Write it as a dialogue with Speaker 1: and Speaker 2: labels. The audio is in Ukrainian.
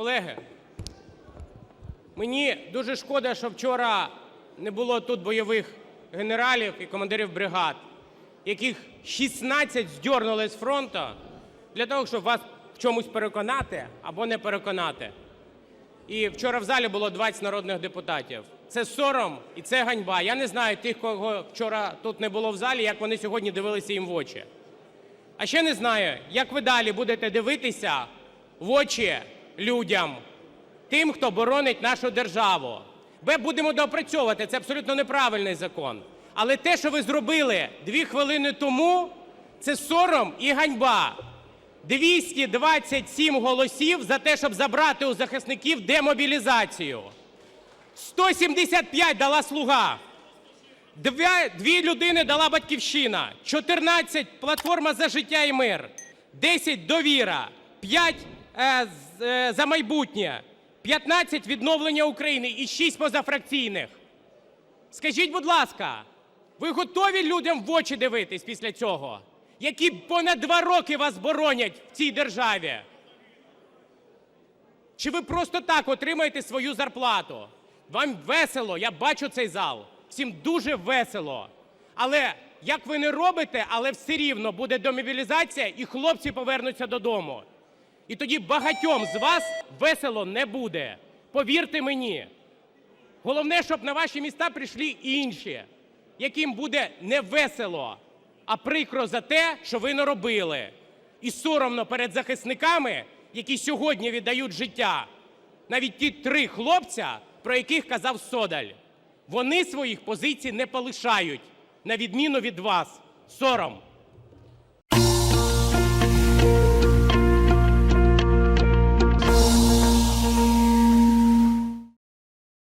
Speaker 1: Колеги, мені дуже шкода, що вчора не було тут бойових генералів і командирів бригад, яких 16 здьорнули з фронту для того, щоб вас в чомусь переконати або не переконати. І вчора в залі було 20 народних депутатів. Це сором і це ганьба. Я не знаю тих, кого вчора тут не було в залі, як вони сьогодні дивилися їм в очі. А ще не знаю, як ви далі будете дивитися в очі людям, тим, хто боронить нашу державу. Ми будемо доопрацьовувати, це абсолютно неправильний закон. Але те, що ви зробили дві хвилини тому, це сором і ганьба. 227 голосів за те, щоб забрати у захисників демобілізацію. 175 дала «Слуга». Дві, дві людини дала батьківщина, 14 платформа за життя і мир, 10 довіра, 5 е, з- е, за майбутнє, 15 відновлення України і 6 позафракційних. Скажіть, будь ласка, ви готові людям в очі дивитись після цього, які понад два роки вас боронять в цій державі? Чи ви просто так отримаєте свою зарплату? Вам весело, я бачу цей зал. Всім дуже весело. Але як ви не робите, але все рівно буде демобілізація і хлопці повернуться додому. І тоді багатьом з вас весело не буде. Повірте мені. Головне, щоб на ваші міста прийшли інші, яким буде не весело, а прикро за те, що ви не робили. І соромно перед захисниками, які сьогодні віддають життя. Навіть ті три хлопця, про яких казав Содаль. Вони своїх позицій не полишають, на відміну від вас. Сором.